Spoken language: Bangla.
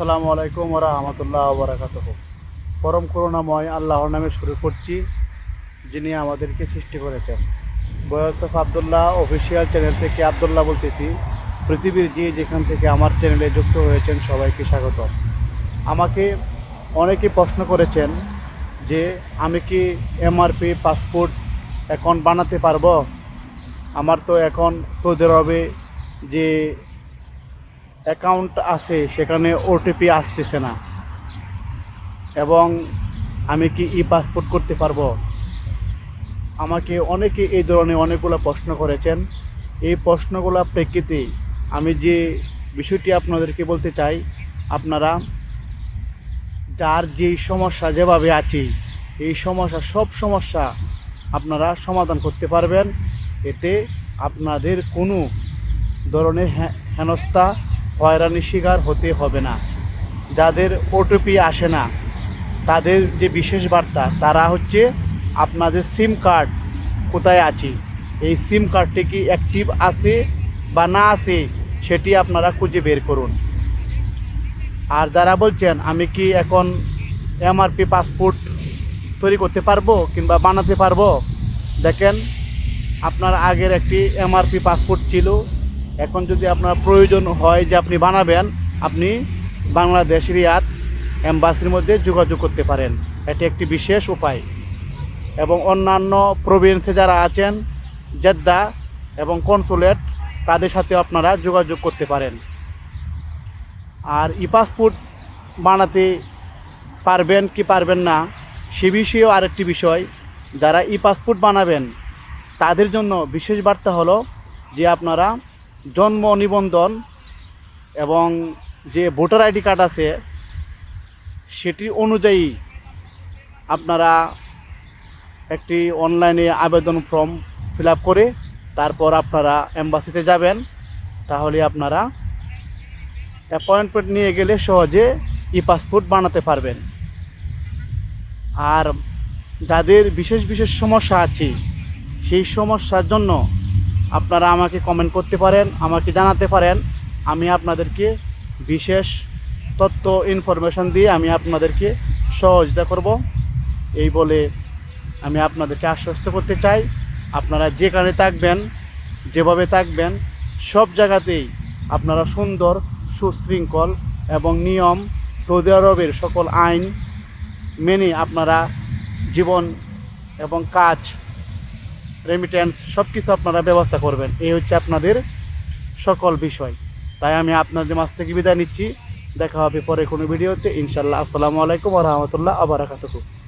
আসসালামু আলাইকুম রহমতুল্লাহ বারাকাত পরম করুণাময় আল্লাহর নামে শুরু করছি, যিনি আমাদেরকে সৃষ্টি করেছেন। বয়সফ আবদুল্লাহ অফিসিয়াল চ্যানেল থেকে আবদুল্লাহ বলতেছি। পৃথিবীর যে যেখান থেকে আমার চ্যানেলে যুক্ত হয়েছেন, সবাইকে স্বাগত আমাকে অনেকে প্রশ্ন করেছেন যে, আমি কি এমআরপি পাসপোর্ট অ্যাকাউন্ট বানাতে পারব? আমার তো এখন সৌদি আরবে যে অ্যাকাউন্ট আছে, সেখানে ওটিপি আসতেছে না। এবং আমি কি ই পাসপোর্ট করতে পারব? আমাকে অনেকে এই ধরনের অনেকগুলো প্রশ্ন করেছেন। এই প্রশ্নগুলো প্রেক্ষিতে আমি যে বিষয়টি আপনাদেরকে বলতে চাই, আপনারা যার যেই সমস্যা যেভাবে আছে, এই সমস্যা, সব সমস্যা আপনারা সমাধান করতে পারবেন। এতে আপনাদের কোনো ধরনের হেনস্থা হয়রানির শিকার হতে হবে না। যাদের ওটিপি আসে না, তাদের যে বিশেষ বার্তা, তারা হচ্ছে আপনাদের সিম কার্ড কোথায় আছে? এই সিম কার্ডটি কি অ্যাক্টিভ আছে বা না আছে, সেটি আপনারা খুঁজে বের করুন। আর যারা বলছেন, আমি কি এখন এমআরপি পাসপোর্ট তৈরি করতে পারব কিংবা বানাতে পারব? দেখেন, আপনার আগের একটি এমআরপি পাসপোর্ট ছিল এখন যদি আপনার প্রয়োজন হয় যে আপনি বানাবেন, আপনি বাংলাদেশ রিয়াদ এম্বাসির মধ্যে যোগাযোগ করতে পারেন। এটি একটি বিশেষ উপায়। এবং অন্যান্য প্রভিন্সে যারা আছেন, জেদ্দা এবং কনসুলেট তাদের সাথে আপনারা যোগাযোগ করতে পারেন। আর ই পাসপোর্ট বানাতে পারবেন কি পারবেন না, সে বিষয়েও আরেকটি বিষয়। যারা ই পাসপোর্ট বানাবেন, তাদের জন্য বিশেষ বার্তা হলো যে আপনারা জন্ম নিবন্ধন এবং যে ভোটার আইডি কার্ড আছে, সেটি অনুযায়ী আপনারা একটি অনলাইনে আবেদন ফর্ম ফিল করে তারপর আপনারা এম্বাসিতে যাবেন। তাহলে আপনারা অ্যাপয়েন্টমেন্ট নিয়ে গেলে সহজে ই পাসপোর্ট বানাতে পারবেন। আর যাদের বিশেষ বিশেষ সমস্যা আছে, সেই সমস্যার জন্য আপনারা আমাকে কমেন্ট করতে পারেন, আমাকে জানাতে পারেন। আমি আপনাদেরকে বিশেষ তথ্য ইনফরমেশন দিয়ে আমি আপনাদেরকে সহযোগিতা করব। এই বলে আমি আপনাদেরকে আশ্বস্ত করতে চাই। আপনারা যেখানে থাকবেন, যেভাবে থাকবেন, সব জায়গাতেই আপনারা সুন্দর, সুশৃঙ্খল এবং নিয়ম সৌদি আরবের সকল আইন মেনে আপনারা জীবন এবং কাজ রেমিটেন্স সব কিছু আপনারা ব্যবস্থা করবেন। এই হচ্ছে আপনাদের সকল বিষয়। তাই আমি আপনাদের মাছ থেকে বিদায় নিচ্ছি। দেখা হবে পরে কোনো ভিডিওতে। ইনশাল্লাহ আসসালামু আলাইকুম রহমতুল্লাহ আবরাকাতুহু